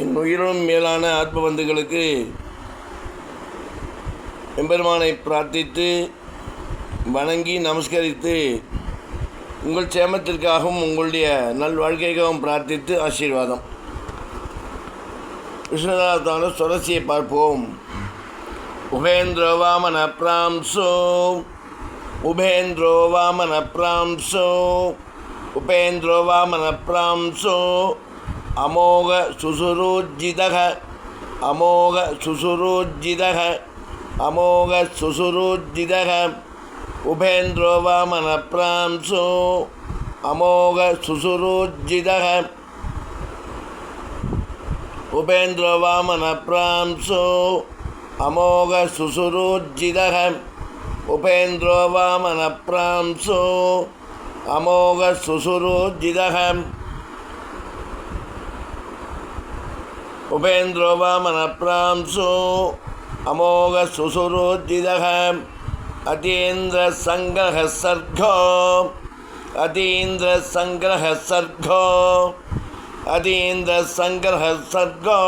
என் உயிரும் மேலான ஆத்மபந்துகளுக்கு எம்பெருமானை பிரார்த்தித்து வணங்கி நமஸ்கரித்து உங்கள் சேமத்திற்காகவும் உங்களுடைய நல்வாழ்க்கைக்காகவும் பிரார்த்தித்து ஆசீர்வாதம். விஷ்ணுநாதான சுரசியை பார்ப்போம். உபேந்திரோ வாமன பிராம்சோ உபேந்திரோ வாமன பிராம்சோ உபேந்திரோ வாமன பிராம்சோ அமோக சுசுரோஜிதக அமோக சுசுரோஜிதக அமோக சுசுரோஜிதக உபேந்திரோ வாமன பிராம்சோ அமோக சுசுரோஜிதக உபேந்திரோ வாமன பிராம்சோ அமோக சுசுரோஜிதக உபேந்திரோ வாமன பிராம்சோ அமோக சுசுரோஜிதக உபேந்திர வாமன பிராம்சோ அமோக சுசுரோஜிதக அதீந்திர சங்கிரக சர்கோ அதீந்திர சங்கிரக சர்கோ அதீந்திர சங்கிரக சர்கோ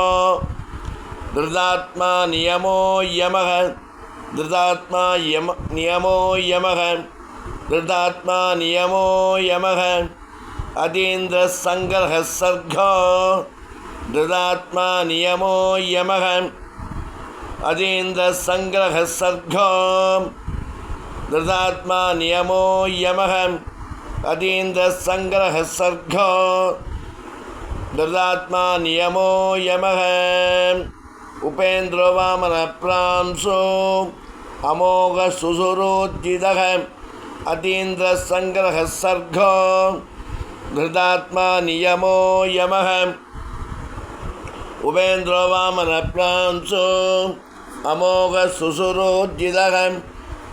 திருதாத்மா நியமோ யமக திருதாத்மா யம நியமோ யமக திருதாத்மா நியமோ யமக அதீந்திர சங்கிரக சர்கோ திருதாத்மா நியமோ யமக அதீந்திர சங்கிரக சர்கோ திருதாத்மா நியமோ யமக அதீந்திர சங்கிரக சர்கோ திருதாத்மா நியமோ யமக உபேந்திரோ வாமனப்ராம்சோ அமோக சுசுரோஜிதகம்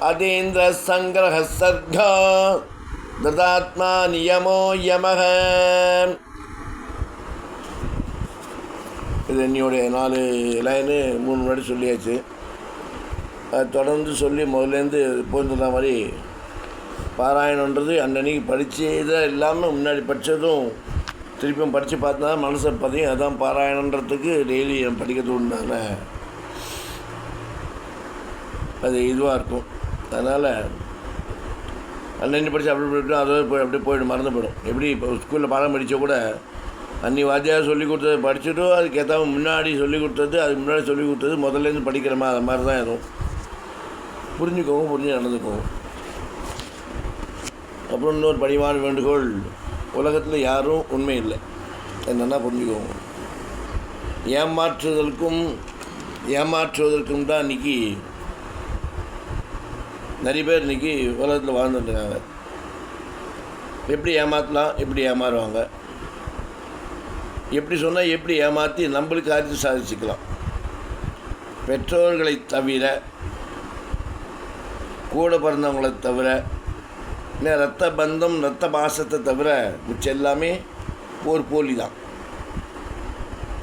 அதீந்திர சங்கிரக சர்கா ததாத்மா நியமோ யமக. இது என்னுடைய நாலு லைனு மூணு முன்னாடி சொல்லியாச்சு. அது தொடர்ந்து சொல்லி முதலேருந்து போயிருந்த மாதிரி பாராயணன்றது அன்னன்னைக்கு படித்ததை இல்லாமல் முன்னாடி படித்ததும் திருப்பியும் படித்து பார்த்தா மனசை பதியும் அதான் பாராயணன்றதுக்கு டெய்லி படிக்கிறது உண்டான அது இதுவாக இருக்கும். அதனால் அன்னன்னி படித்து அப்படி போய்ட்டு அதோட போய் அப்படியே போயிடும் மறந்து போயிடும் எப்படி இப்போ ஸ்கூலில் பாடம் படித்தா கூட அன்னி வாத்தியார் சொல்லி கொடுத்தது படிச்சுட்டும் அதுக்கு முன்னாடி சொல்லி கொடுத்தது அதுக்கு முன்னாடி சொல்லி கொடுத்தது முதல்லேருந்து படிக்கிறமா அது மாதிரி தான் எதுவும் புரிஞ்சுக்கோங்க புரிஞ்சு நடந்துக்கோங்க. அப்புறம் இன்னொரு பணிவான வேண்டுகோள். உலகத்தில் யாரும் உண்மை இல்லை. என்னென்னா புரிஞ்சுக்கோங்க. ஏமாற்றுதலுக்கும் ஏமாற்றுவதற்கும் தான் இன்றைக்கி நிறைய பேர் இன்றைக்கி உலகத்தில் வாழ்ந்துட்டுருக்காங்க. எப்படி ஏமாற்றலாம் எப்படி ஏமாறுவாங்க? எப்படி சொன்னால் எப்படி ஏமாற்றி நம்மளுக்கு காரியத்தை சாதிச்சுக்கலாம். பெற்றோர்களை தவிர கூட பிறந்தவங்களை தவிர ரத்த பந்தம் ரத்த பாசத்தை தவிர மிச்சம் எல்லாமே ஒரு போலி தான்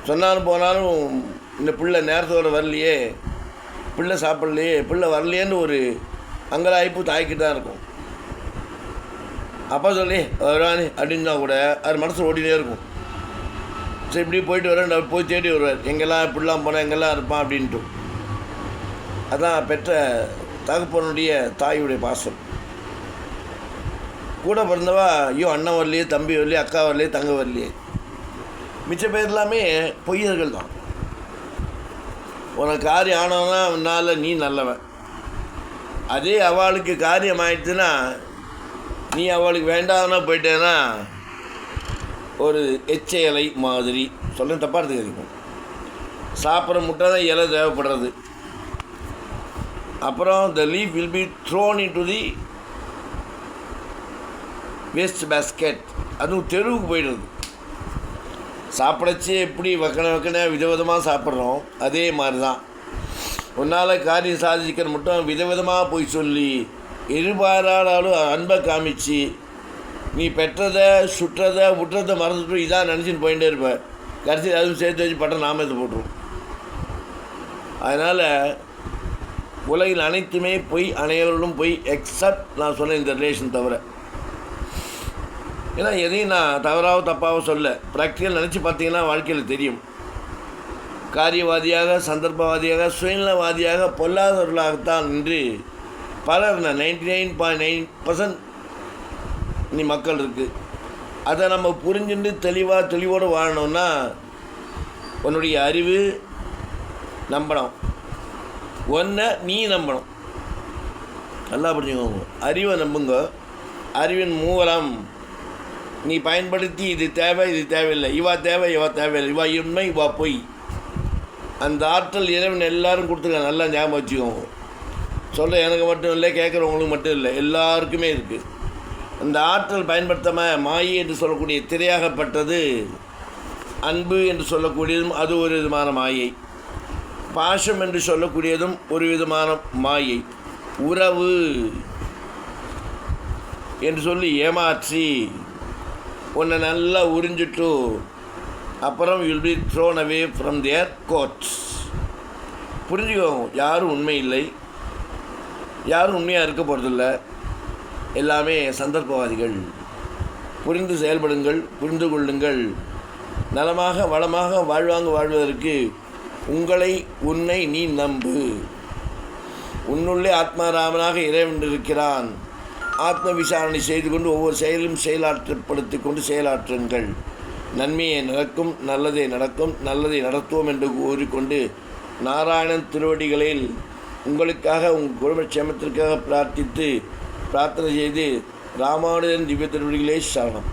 சொன்னாலும் போனாலும் இந்த பிள்ளை நேரத்தோடு வரலையே பிள்ளை சாப்பிட்லையே பிள்ளை வரலையேன்னு ஒரு அங்கலாய்ப்பு தாய்க்கிட்டு தான் இருக்கும். அப்பா சொல்லி வருவானே அப்படின்னா கூட அது மனசு ஓடினே இருக்கும். சரி இப்படி போயிட்டு வரேன் போய் தேடி வருவார். எங்கெல்லாம் இப்படிலாம் போனால் எங்கெல்லாம் இருப்பான்? அப்படின்ட்டு. அதான் பெற்ற தகப்பனுடைய தாயுடைய பாசம். கூட பிறந்தவா ஐயோ அண்ணன் வரலையே தம்பி வரலையே அக்கா வரலையே தங்க வரலையே. மிச்ச பேர் எல்லாமே பொய்யர்கள் தான். உனக்கு காரியம் ஆனவனா உன்னால் நீ நல்லவன். அதே அவளுக்கு காரியம் ஆயிடுச்சுன்னா நீ அவளுக்கு வேண்டாம்னா போயிட்டேன்னா ஒரு எச்ச இலை மாதிரி. சொல்ல தப்பாக எடுத்துக்கிறீங்க சாப்பிட்ற முட்டை தான் இலை தேவைப்படுறது. அப்புறம் the leaf will be thrown into the waste basket அதுவும் தெருவுக்கு போயிடுது. சாப்பிடச்சே எப்படி வக்கன வக்கன விதவிதமாக சாப்பிட்றோம். அதே மாதிரி தான் உன்னால் காரியம் சாதிக்கிற மட்டும் விதவிதமாக போய் சொல்லி எதிர்பாராலும் அன்பை காமிச்சு நீ பெற்றதை சுற்றதை விட்டுறதை மறந்துட்டு இதான் நினச்சின்னு போயிட்டே இருப்ப. கடைசியில் அதுவும் சேர்த்து வச்சு பட்டம் நாமத்தை போட்டுரும். அதனால் உலகில் அனைத்துமே பொய் அனைவர்களும் பொய் எக்ஸப்ட் நான் சொன்ன இந்த ரிலேஷன் தவிர. ஏன்னா எதையும் நான் தவறாக தப்பாக சொல்ல. ப்ராக்டிக்கல் நினச்சி பார்த்தீங்கன்னா வாழ்க்கையில் தெரியும். காரியவாதியாக சந்தர்ப்பவாதியாக சுயநலவாதியாக பொல்லாதவர்களாகத்தான் இன்று பலர் ninety nine point nine percent நீ மக்கள் இருக்குது அதை நம்ம புரிஞ்சுட்டு தெளிவாக தெளிவோடு வாழணும்னா உன்னுடைய அறிவு நம்பணும். ஒன்றை நீ நம்பணும். நல்லா புரிஞ்சுக்கோங்க. அறிவை நம்புங்க. அறிவின் மூலம் நீ பயன்படுத்தி இது தேவை இது தேவையில்லை. இவா தேவை இவா தேவையில்லை. இவா உண்மை இவா பொய். அந்த ஆற்றல் இறைவன் எல்லாரும் கொடுத்துருக்காங்க. நல்லா ஞாபகம் வச்சுக்கோங்க. சொல்ல எனக்கு மட்டும் இல்லை கேட்குறவங்களுக்கு மட்டும் இல்லை. எல்லாருக்குமே இருக்குது அந்த ஆற்றல் பயன்படுத்தாமல் மாயை என்று சொல்லக்கூடிய திரையாகப்பட்டது அன்பு என்று சொல்லக்கூடியதும் அது ஒரு விதமான மாயை. பாஷம் என்று சொல்லக்கூடியதும் ஒரு விதமான மாயை. உறவு என்று சொல்லி ஏமாற்றி உன்னை நல்லா உறிஞ்சிட்டு அப்புறம் will be thrown away from their coats புரிஞ்சுக்கோங்க யாரும் உண்மை இல்லை. யாரும் உண்மையாக இருக்க போகிறதில்ல எல்லாமே சந்தர்ப்பவாதிகள். புரிந்து செயல்படுங்கள் புரிந்து கொள்ளுங்கள். நலமாக வளமாக வாழ்வாங்க வாழ்வதற்கு உங்களை உன்னை நீ நம்பு. உன்னுள்ளே ஆத்மாராமனாக இறைவன் இருக்கிறான். ஆத்ம விசாரணை செய்து கொண்டு ஒவ்வொரு செயலும் செயலாற்றப்படுத்தி கொண்டு செயலாற்றுங்கள். நன்மையை நடக்கும் நல்லதே நடக்கும் நல்லதை நடத்துவோம் என்று கூறிக்கொண்டு நாராயணன் திருவடிகளில் உங்களுக்காக உங்கள் குடும்பக்ஷேமத்திற்காக பிரார்த்தித்து பிரார்த்தனை செய்து ராமானுஜன் திவ்ய திருவடிகளே சரணம்.